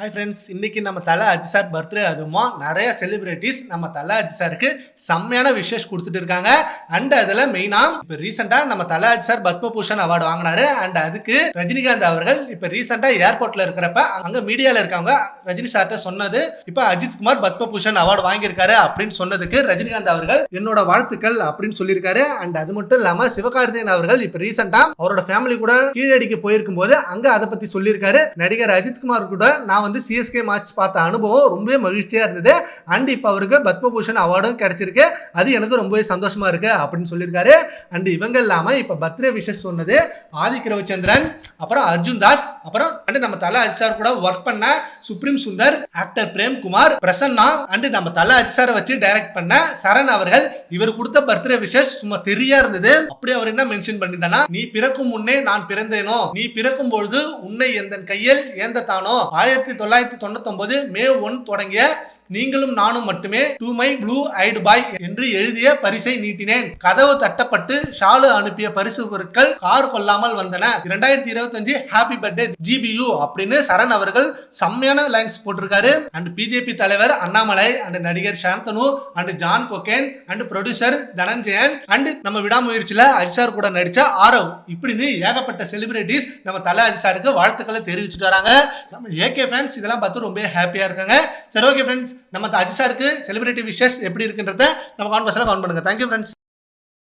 Hi friends இன்னைக்கு நம்ம தலை அஜித் சார் பர்த்டே அதுவுமா. நிறைய செலிப்ரிட்டிஸ் நம்ம தலை அஜித் சாருக்கு செம்மையான விஷஸ் கொடுத்துட்டு இருக்காங்க. அண்ட் அதில் மெயினாக இப்போ ரீசெண்டாக நம்ம தலை அஜித் சார் பத்மபூஷன் அவார்டு வாங்கினாரு. அண்ட் அதுக்கு ரஜினிகாந்த் அவர்கள் இப்போ ரீசெண்டாக ஏர்போர்ட்டில் இருக்கிறப்ப அங்கே மீடியாவில் இருக்கவங்க ரஜினி சார்கிட்ட சொன்னது இப்போ அஜித் குமார் பத்மபூஷன் அவார்டு வாங்கியிருக்காரு அப்படின்னு சொன்னதுக்கு ரஜினிகாந்த் அவர்கள் என்னோட வாழ்த்துக்கள் அப்படின்னு சொல்லியிருக்காரு. அண்ட் அது மட்டும் இல்லாமல் சிவகார்த்திகேயன் அவர்கள் இப்போ ரீசெண்டாக அவரோட ஃபேமிலி கூட கீழடிக்கு போயிருக்கும் போது அங்கே அதை பற்றி சொல்லியிருக்காரு. நடிகர் அஜித் குமார் கூட நான் வந்து சிஎஸ்கே மேட்ச் பார்த்த அனுபவம் ரொம்பவே மகிழ்ச்சியா இருந்தது. அண்ட் இப்போ அவருக்கு பத்மபூஷன் அவார்டும் கிடைச்சிருக்கு. அது எனக்கு ரொம்பவே சந்தோஷமா இருக்கு அப்படின்னு சொல்லியிருக்காரு. அண்ட் இவங்க இல்லாமல் இப்போ பர்த்டே விஷஸ் சொன்னது ஆதிக் ரவிச்சந்திரன் அப்புறம் அர்ஜுன் தாஸ் அப்புறம் அண்ட் நம்ம தல அஜிசார் கூட ஒர்க் பண்ண supreme Sundar actor Prem Kumar Prasanna and நம்ம தல அஜிசாரை வச்சு டைரக்ட் பண்ண சரண் அவர்கள் இவர் கொடுத்த பர்த்டே விஷஸ் சும்மா தெரியா இருந்தது. அப்படி அவர் என்ன மென்ஷன் பண்ணியிருந்தானா நீ பிறக்கும் முன்னே நான் பிறந்தேனோ? நீ பிறக்கும் பொழுது உன்னை எந்த கையில் ஏந்த தானோ ஆயிரத்தி தொள்ளாயிரத்தி தொண்ணூத்தி ஒன்பது மே ஒன் தொடங்கிய நீங்களும் நானும் மட்டுமே to my blue eyed boy என்று எழுதிய பரிசை நீட்டினேன். கதவு தட்டப்பட்டு ஷாலு அனுப்பிய பரிசு பொருட்கள் கார் கொள்ளாமல் வந்தன. இரண்டாயிரத்தி இருபத்தஞ்சு ஹாப்பி பர்த்டே ஜிபியு அப்படின்னு சரண் அவர்கள் செம்மையான லைன்ஸ் போட்டிருக்காரு. அண்ட் பிஜேபி தலைவர் அண்ணாமலை அண்ட் நடிகர் Shanthanu and John Kokken and producer Dhananjayan and நம்ம விடாமுயற்சியில அஜிசார் கூட நடிச்ச ஆரவ். இப்படின்னு ஏகப்பட்ட செலிபிரிட்டிஸ் நம்ம தலை அஜிசாருக்கு வாழ்த்துக்களை தெரிவிச்சுட்டு வராங்க. நம்ம ஏகே ஃபேன்ஸ் இதெல்லாம் பார்த்து ரொம்ப ஹாப்பியா இருக்காங்க. சரி ஓகே ஃப்ரெண்ட்ஸ் நம்ம அஜிசாருக்கு செலிபிரிட்டி விஷஸ் எப்படி இருக்குன்றத நம்ம கான்வர்ஸில் கவுண்ட் பண்ணுங்க. Thank you friends